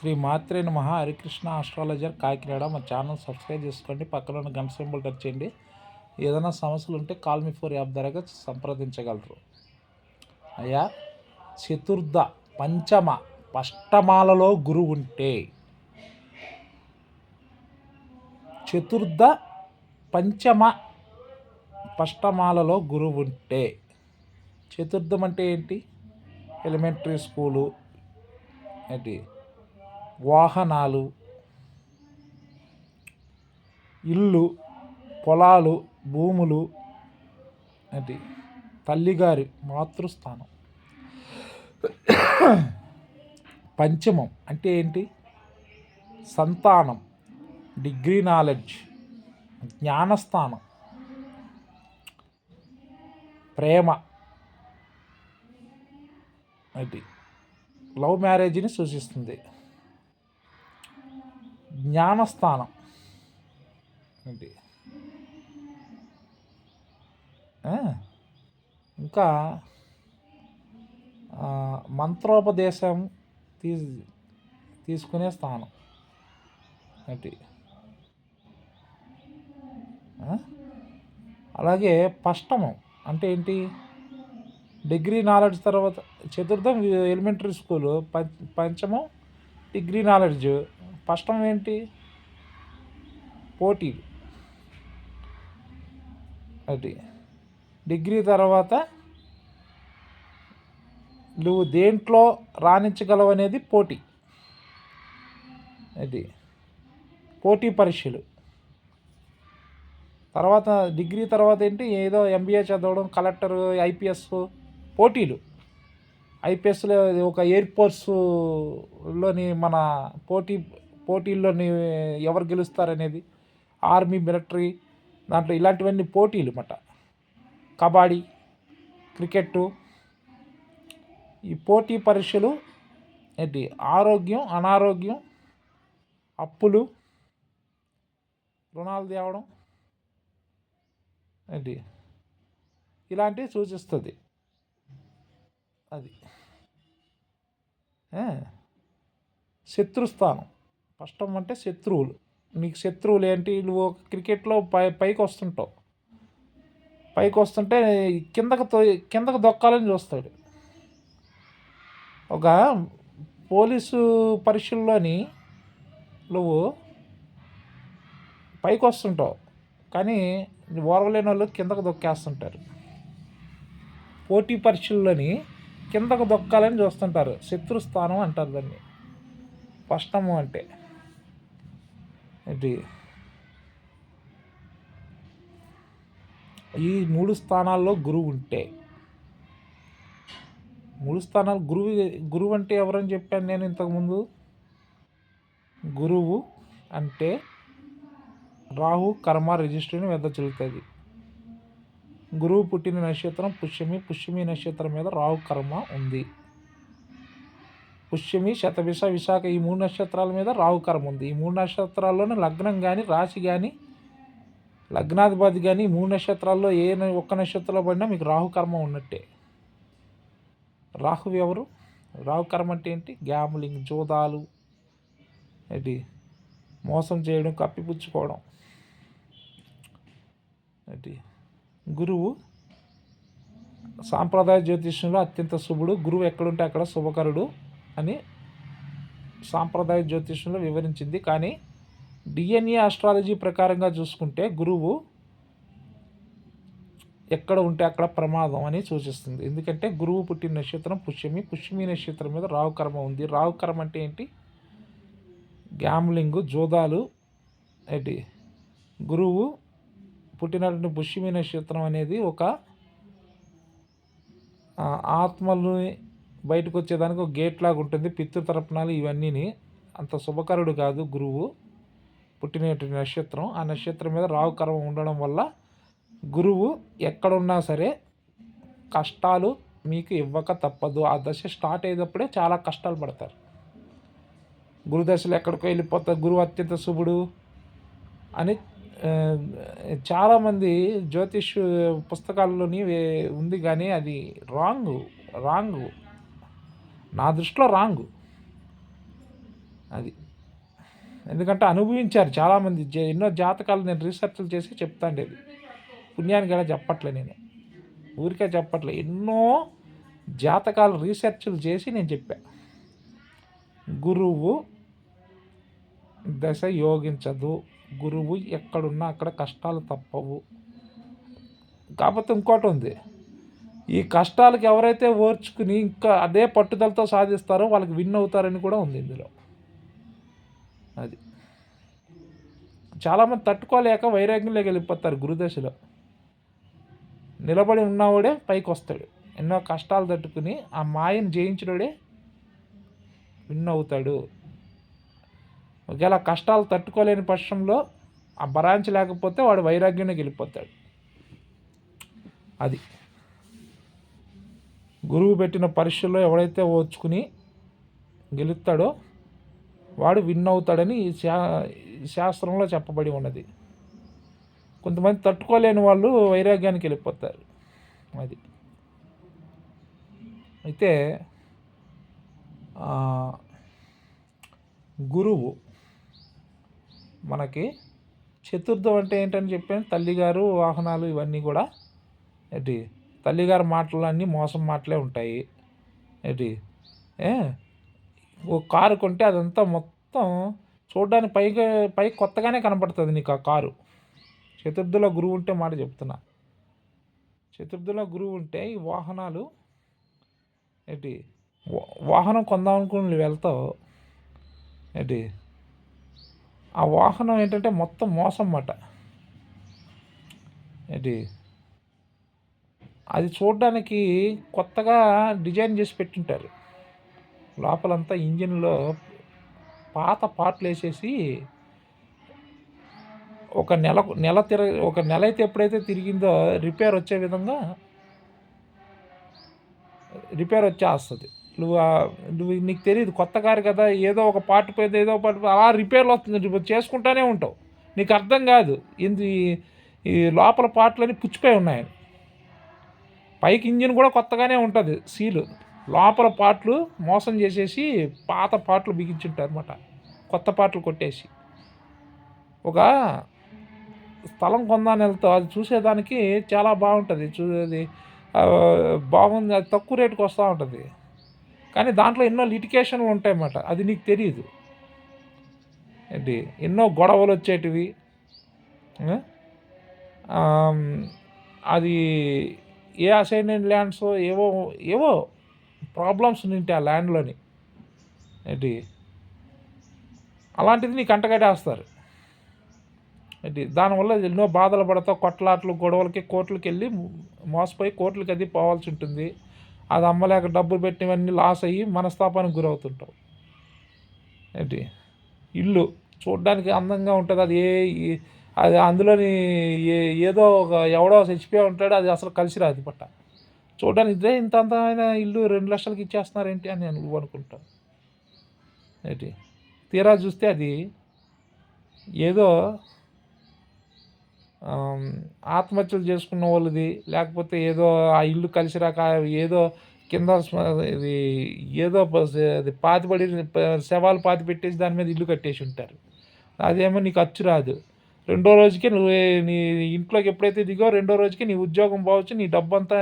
శ్రీ మాత్రే నమ. హరికృష్ణ ఆస్ట్రాలజర్ కాకినాడ మా channel subscribe చేసుకోండి. పక్కన ఉన్న గంట సింబల్ టచ్ చేయండి. ఏదైనా సమస్యలు ఉంటే కాల్ మీ ఫోర్ యాప్ ద్వారా సంప్రదించగలరు. అయ్యా చతుర్థ పంచమ పష్టమాలలో గురువు ఉంటే చతుర్థ పంచమ పష్టమాలలో గురువు ఉంటే చతుర్థం అంటే ఏంటి? ఎలిమెంటరీ స్కూలు ఏంటి? వాహనాలు ఇల్లు పొలాలు భూములు అది తల్లిగారి మాతృస్థానం. పంచమం అంటే ఏంటి? సంతానం డిగ్రీ నాలెడ్జ్ జ్ఞానస్థానం ప్రేమ అది లవ్ మ్యారేజ్ని సూచిస్తుంది. జ్ఞానస్థానం. ఏంటి? ఇంకా మంత్రోపదేశం తీ తీసుకునే స్థానం. ఏంటి? అలాగే పష్టమం అంటే ఏంటి? డిగ్రీ నాలెడ్జ్ తర్వాత చతుర్థం ఎలిమెంటరీ స్కూలు పంచమం డిగ్రీ నాలెడ్జ్ స్పష్టం ఏంటి పోటీలు. అది. డిగ్రీ తర్వాత నువ్వు దేంట్లో రాణించగలవు అనేది పోటీ. అది. పోటీ పరీక్షలు. తర్వాత డిగ్రీ తర్వాత ఏంటి? ఏదో ఎంబీఏ చదవడం కలెక్టర్ ఐపీఎస్ పోటీలు. ఐపీఎస్లో ఒక ఎయిర్ ఫోర్స్లోని మన పోటీ పోటీల్లోని ఎవరు గెలుస్తారనేది ఆర్మీ మిలిటరీ దాంట్లో ఇలాంటివన్నీ పోటీలు మాట కబడ్డీ క్రికెట్టు. ఈ పోటీ పరీక్షలు ఏంటి? ఆరోగ్యం అనారోగ్యం అప్పులు రుణాలు తేవడం ఏంటి? ఇలాంటివి సూచిస్తుంది. అది. శత్రుస్థానం. కష్టం అంటే శత్రువులు. నీకు శత్రువులు ఏంటి? నువ్వు ఒక క్రికెట్లో పై పైకి వస్తుంటావు. పైకి వస్తుంటే కిందకు కిందకు దొక్కాలని చూస్తాడు. ఒక పోలీసు పరీక్షల్లోని నువ్వు పైకి వస్తుంటావు. కానీ ఓరవలేని వాళ్ళు కిందకు దొక్కేస్తుంటారు. పోటీ పరీక్షల్లోని కిందకు దొక్కాలని చూస్తుంటారు. శత్రుస్థానం అంటారు దాన్ని. స్పష్టము అంటే. ఏంటి? ఈ మూడు స్థానాల్లో గురువు ఉంటే. మూడు స్థానాలు గురువు గురువు అంటే ఎవరని చెప్పాను నేను ఇంతకుముందు? గురువు అంటే రాహు కర్మ రిజిస్ట్రీని వెద్ద చెల్లుతుంది. గురువు పుట్టిన నక్షత్రం పుష్యమి పుష్యమి నక్షత్రం మీద రాహు కర్మ ఉంది. పుష్యమి శతభిష విశాఖ ఈ మూడు నక్షత్రాల మీద రాహుకరం ఉంది. ఈ మూడు నక్షత్రాల్లోనే లగ్నం కానీ రాశి కానీ లగ్నాధిపతి కానీ ఈ మూడు నక్షత్రాల్లో ఏ ఒక్క నక్షత్రంలో పడినా మీకు రాహుకర్మ ఉన్నట్టే. రాహు ఎవరు? రాహుకర్మ అంటే ఏంటి? గ్యామ్లింగ్ జోదాలు ఏంటి? మోసం చేయడం కప్పిపుచ్చుకోవడం. ఏంటి? గురువు సాంప్రదాయ జ్యోతిష్యంలో అత్యంత శుభుడు. గురువు ఎక్కడుంటే అక్కడ శుభకరుడు. అని సాంప్రదాయ జ్యోతిష్యంలో వివరించింది. కానీ డిఎన్ఏ ఆస్ట్రాలజీ ప్రకారంగా చూసుకుంటే గురువు ఎక్కడ ఉంటే అక్కడ ప్రమాదం అని సూచిస్తుంది. ఎందుకంటే గురువు పుట్టిన నక్షత్రం పుష్యమి. పుష్యమి నక్షత్రం మీద రావు కర్మ ఉంది. రావు కర్మ అంటే ఏంటి? గ్యామ్లింగ్ జోదాలు ఏంటి? గురువు పుట్టినటువంటి పుష్యమి నక్షత్రం అనేది ఒక ఆత్మల్ని బయటకు వచ్చేదానికి ఒక గేట్ లాగా ఉంటుంది. పితృతరపణాలు ఇవన్నీని అంత శుభకరుడు కాదు గురువు. పుట్టినటువంటి నక్షత్రం. ఆ నక్షత్రం మీద రావు కర్మ ఉండడం వల్ల గురువు ఎక్కడున్నా సరే కష్టాలు మీకు ఇవ్వక తప్పదు. ఆ దశ స్టార్ట్ అయ్యేటప్పుడే చాలా కష్టాలు పడతారు. గురుదశలు ఎక్కడికో వెళ్ళిపోతారు. గురువు అత్యంత శుభుడు అని చాలామంది జ్యోతిష్ పుస్తకాల్లోని ఉంది కానీ అది రాంగ్ రాంగ్ నా దృష్టిలో రాంగ్. అది. ఎందుకంటే అనుభవించారు చాలామంది. ఎన్నో జాతకాలు నేను రీసెర్చ్లు చేసి చెప్తాండేది. పుణ్యానికి ఎలా చెప్పట్లే నేను. ఊరికే చెప్పట్లే. ఎన్నో జాతకాలు రీసెర్చ్లు చేసి నేను చెప్పా. గురువు దశ యోగించదు. గురువు ఎక్కడున్నా అక్కడ కష్టాలు తప్పవు. కాకపోతే ఇంకోటి ఉంది. ఈ కష్టాలకు ఎవరైతే ఓర్చుకుని ఇంకా అదే పట్టుదలతో సాధిస్తారో వాళ్ళకి విన్ అవుతారని కూడా ఉంది ఇందులో. అది. చాలామంది తట్టుకోలేక వైరాగ్యంలోకి వెళ్ళిపోతారు గురుదశలో. నిలబడి ఉన్నవాడే పైకి వస్తాడు ఎన్నో కష్టాలు తట్టుకుని ఆ మాయను జయించినోడే విన్ అవుతాడు. ఒకవేళ కష్టాలు తట్టుకోలేని పక్షంలో ఆ బరాంచి లేకపోతే వాడు వైరాగ్యంలోకి వెళ్ళిపోతాడు. అది. గురువు పెట్టిన పరీక్షల్లో ఎవడైతే ఓచుకుని గెలుస్తాడో వాడు విన్ అవుతాడని ఈ శా ఈ శాస్త్రంలో చెప్పబడి ఉన్నది. కొంతమంది తట్టుకోలేని వాళ్ళు వైరాగ్యానికి వెళ్ళిపోతారు. అది. అయితే గురువు మనకి చతుర్థం అంటే ఏంటని చెప్పాను? తల్లిగారు వాహనాలు ఇవన్నీ కూడా ఏంటి? తల్లిగారి మాటలు అన్నీ మోసం మాటలే ఉంటాయి. ఏంటి? ఓ కారు కొంటే అదంతా మొత్తం చూడడానికి పైగా పై కొత్తగానే కనపడుతుంది నీకు ఆ కారు. చతుర్థుల గురువు ఉంటే మాట చెప్తున్నా. చతుర్థుల గురువు ఉంటే ఈ వాహనాలు ఏంటి? వాహనం కొందాం అనుకుని వెళ్తావు. ఏంటి? ఆ వాహనం ఏంటంటే మొత్తం మోసం మాట. ఏంటి? అది చూడడానికి కొత్తగా డిజైన్ చేసి పెట్టింటారు. లోపలంతా ఇంజిన్లో పాత పార్ట్లు వేసేసి ఒక నెల నెల తిర ఒక నెల అయితే ఎప్పుడైతే తిరిగిందో రిపేర్ వచ్చే విధంగా రిపేర్ వచ్చేస్తుంది. నువ్వు నువ్వు నీకు తెలియదు కొత్త కారు కదా ఏదో ఒక పార్ట్ పోయింది ఏదో ఒక పార్ట్ అలా రిపేర్లు వస్తుంది. చేసుకుంటానే ఉంటావు. నీకు అర్థం కాదు. ఇది ఈ లోపల పార్ట్లని పుచ్చిపోయి ఉన్నాయి. పైకి ఇంజిన్ కూడా కొత్తగానే ఉంటుంది సీలు. లోపల పార్ట్లు మోసం చేసేసి పాత పార్ట్లు బిగించుంటారు అనమాట కొత్త పార్ట్లు కొట్టేసి. ఒక స్థలం కొందాని వెళ్తావు అది చూసేదానికి చాలా బాగుంటుంది. చూసేది బాగుంది అది తక్కువ రేటుకి వస్తూ ఉంటుంది. కానీ దాంట్లో ఎన్నో లిటికేషన్లు ఉంటాయన్నమాట. అది నీకు తెలియదు ఏంటి? ఎన్నో గొడవలు వచ్చేటివి. అది ఏ అసైన్మెంట్ ల్యాండ్స్ ఏవో ఏవో ప్రాబ్లమ్స్ ఉంటాయి ఆ ల్యాండ్లోని. ఏంటి? అలాంటిది నీకు అంటగడేస్తారు ఏంటి? దానివల్ల ఎన్నో బాధలు పడతావు కొట్లాట్లు గొడవలకి కోర్టులకి వెళ్ళి మోసపోయి కోర్టులకి అది పోవాల్సి ఉంటుంది. అది అమ్మలేక డబ్బులు పెట్టినవన్నీ లాస్ అయ్యి మనస్తాపానికి గురవుతుంటావు. ఏంటి? ఇల్లు చూడడానికి అందంగా ఉంటుంది. అది ఏ ఈ- అది అందులోని ఏ ఏదో ఒక ఎవడో చచ్చిపోయి ఉంటాడు అది అసలు కలిసి రాదు పట్ట. చూడడానికి ఇదే ఇంత అందమైన ఇల్లు రెండు లక్షలకి ఇచ్చేస్తున్నారేంటి అని నేను అనుకుంటాను ఏంటి? తీరా చూస్తే అది ఏదో ఆత్మహత్యలు చేసుకున్న వాళ్ళది లేకపోతే ఏదో ఆ ఇల్లు కలిసి రాక ఏదో కింద ఇది ఏదో అది పాతిపడి శవాలు పాతి పెట్టేసి దాని మీద ఇల్లు కట్టేసి ఉంటారు. అదేమో నీకు అచ్చు రాదు. రెండో రోజుకి నువ్వు నీ ఇంట్లోకి ఎప్పుడైతే దిగో రెండో రోజుకి నీ ఉద్యోగం పోవచ్చు నీ డబ్బంతా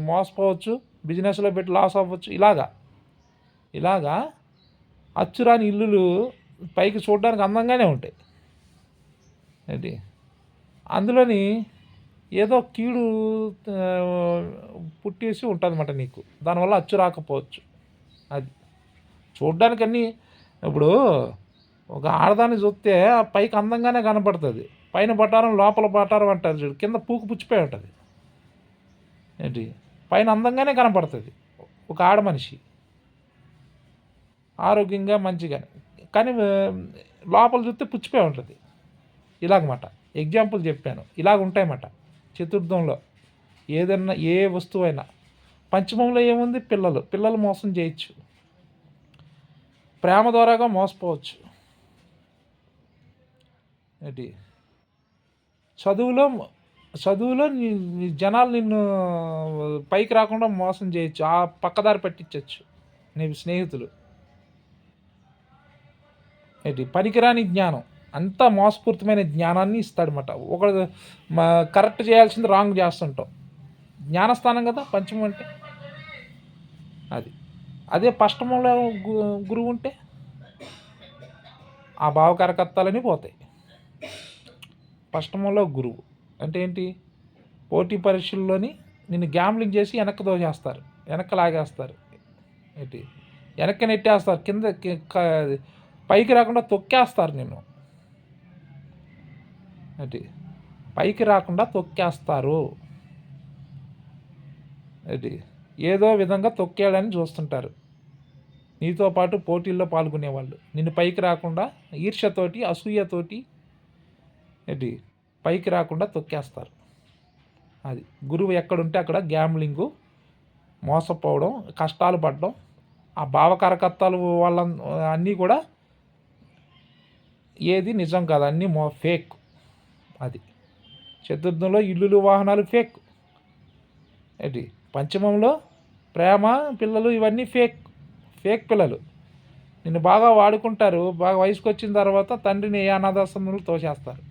మోసపోవచ్చు బిజినెస్లో పెట్టి లాస్ అవ్వచ్చు. ఇలాగా. ఇలాగా అచ్చురాని ఇల్లులు పైకి చూడడానికి అందంగానే ఉంటాయి. ఏంటి? అందులోని ఏదో కీడు పుట్టేసి ఉంటుందన్నమాట నీకు. దానివల్ల అచ్చు రాకపోవచ్చు. అది. చూడ్డానికి అన్నీ ఇప్పుడు ఒక ఆడదాన్ని చూస్తే ఆ పైకి అందంగానే కనపడుతుంది. పైన పట్టారం లోపల పట్టారం అంటారు చూడు కింద పూకు పుచ్చిపోయి ఉంటుంది. ఏంటి? పైన అందంగానే కనపడుతుంది. ఒక ఆడ మనిషి. ఆరోగ్యంగా మంచిగా. కానీ లోపల చూస్తే పుచ్చిపోయి ఉంటుంది. ఇలాగమాట. ఎగ్జాంపుల్ చెప్పాను. ఇలాగ ఉంటాయన్నమాట చతుర్థంలో ఏదన్నా ఏ వస్తువైనా పంచమంలో ఏముంది? పిల్లలు. పిల్లలు మోసం చేయొచ్చు. ప్రేమ ద్వారాగా మోసపోవచ్చు. ఏంటి? చదువులో చదువులో నీ జనాలు నిన్ను పైకి రాకుండా మోసం చేయొచ్చు. ఆ పక్కదారి పట్టించవచ్చు నీ స్నేహితులు. ఏంటి? పనికిరాని జ్ఞానం. అంతా మోసపూరితమైన జ్ఞానాన్ని ఇస్తాడనమాట ఒక మా కరెక్ట్ చేయాల్సింది రాంగ్ చేస్తుంటాం. జ్ఞానస్థానం కదా పంచమం అంటే. అది. అదే పష్టమంలో గురువు ఉంటే ఆ భావకరకత్తాలని పోతాయి. పష్టమంలో గురువు. అంటే ఏంటి? పోటీ పరీక్షల్లోని నిన్ను గ్యామ్లింగ్ చేసి వెనక్కి దోచేస్తారు వెనక్కి లాగేస్తారు. ఏంటి? వెనక్కి నెట్టేస్తారు. కింద పైకి రాకుండా తొక్కేస్తారు నిన్ను. ఏంటి? పైకి రాకుండా తొక్కేస్తారు. ఏంటి? ఏదో విధంగా తొక్కేయాలని చూస్తుంటారు. నీతో పాటు పోటీల్లో పాల్గొనేవాళ్ళు. నిన్ను పైకి రాకుండా ఈర్ష్యతోటి అసూయతోటి ఏంటి? పైకి రాకుండా తొక్కేస్తారు. అది గురువు ఎక్కడుంటే అక్కడ గ్యామ్లింగు మోసపోవడం కష్టాలు పడడం ఆ భావకారకత్వాలు వాళ్ళ అన్నీ కూడా ఏది నిజం కాదు. అన్నీ మో ఫేక్. అది చతుర్థంలో ఇల్లులు వాహనాలు ఫేక్. ఏంటి? పంచమంలో ప్రేమ పిల్లలు ఇవన్నీ ఫేక్. ఫేక్ పిల్లలు. నిన్ను బాగా వాడుకుంటారు. బాగా వయసుకు వచ్చిన తర్వాత తండ్రిని ఏ అనాథాశ్రమంలో తోసేస్తారు.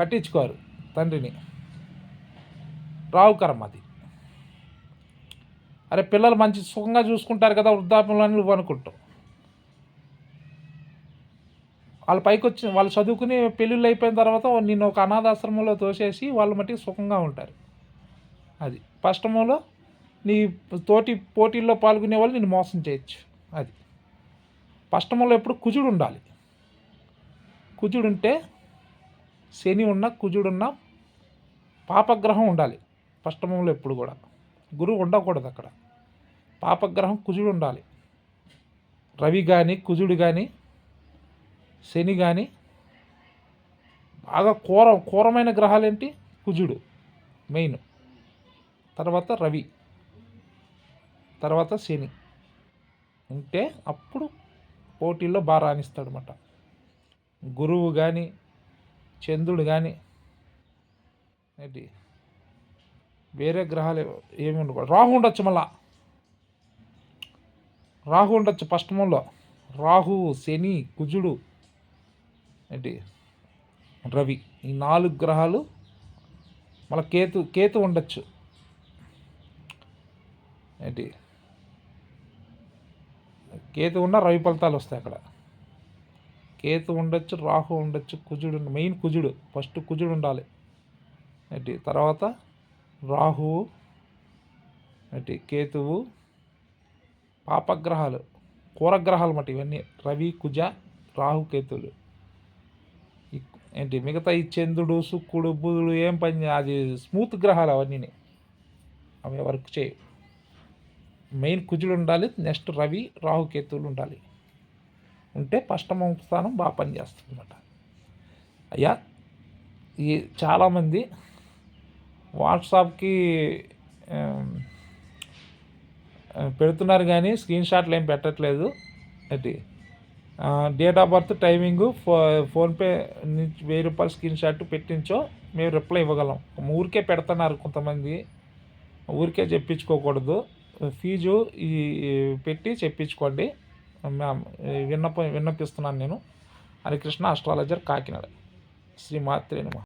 పట్టించుకోరు తండ్రిని. రావుకరం అది. అరే పిల్లలు మంచి సుఖంగా చూసుకుంటారు కదా వృద్ధాప్యంలో అని నువ్వు అనుకుంటావు. వాళ్ళ పైకి వచ్చి వాళ్ళు చదువుకుని పెళ్ళిళ్ళు అయిపోయిన తర్వాత నిన్ను ఒక అనాథాశ్రమంలో తోసేసి వాళ్ళు మట్టికి సుఖంగా ఉంటారు. అది పష్టమంలో నీ తోటి పోటీల్లో పాల్గొనే వాళ్ళు నేను మోసం చేయొచ్చు. అది పష్టములో ఎప్పుడు కుజుడు ఉండాలి. కుజుడు ఉంటే శని ఉన్న కుజుడున్న పాపగ్రహం ఉండాలి. పష్టమంలో ఎప్పుడు కూడా. గురువు ఉండకూడదు అక్కడ. పాపగ్రహం కుజుడు ఉండాలి. రవి కానీ కుజుడు కానీ శని కానీ బాగా కూర కూరమైన గ్రహాలు ఏంటి కుజుడు. మెయిన్. తర్వాత రవి. తర్వాత శని. ఉంటే అప్పుడు పోటీల్లో బాగా రాణిస్తాడనమాట గురువు కానీ చంద్రుడు కానీ ఏంటి? వేరే గ్రహాలు ఏమి ఉండకూడదు రాహు ఉండొచ్చు మళ్ళా. రాహు ఉండొచ్చు పష్టమంలో రాహు శని కుజుడు ఏంటి? రవి ఈ నాలుగు గ్రహాలు మళ్ళీ కేతు కేతు ఉండొచ్చు. ఏంటి? కేతు ఉన్న రవి ఫలితాలు వస్తాయి అక్కడ. కేతు ఉండొచ్చు రాహు ఉండొచ్చు కుజుడు మెయిన్ కుజుడు ఫస్ట్ కుజుడు ఉండాలి. ఏంటి? తర్వాత రాహువు ఏంటి? కేతువు పాపగ్రహాలు కూరగ్రహాలు మటు ఇవన్నీ రవి కుజ రాహు కేతులు ఏంటి? మిగతా ఈ చంద్రుడు శుక్రుడు బుధుడు ఏం పని అది స్మూత్ గ్రహాలు అవన్నీ అవి వర్క్ చేయవు. మెయిన్ కుజుడు ఉండాలి నెక్స్ట్ రవి రాహుకేతువులు ఉండాలి. ఉంటే పష్టమ స్థానం బాగా పనిచేస్తుంది అనమాట అయ్యా ఈ చాలామంది వాట్సాప్కి పెడుతున్నారు కానీ స్క్రీన్ షాట్లు ఏం పెట్టట్లేదు. అది డేట్ ఆఫ్ బర్త్ టైమింగు ఫో ఫోన్పే నుంచి వెయ్యి రూపాయలు స్క్రీన్ షాట్ పెట్టించో మేము రిప్లై ఇవ్వగలం. ఊరికే పెడుతున్నారు కొంతమంది. ఊరికే చెప్పించుకోకూడదు. ఫీజు ఈ పెట్టి చెప్పించుకోండి. విన్నప విన్నపిస్తున్నాను నేను. హరికృష్ణ అస్ట్రాలజర్ కాకినాడ. శ్రీ మాత్రే నమః.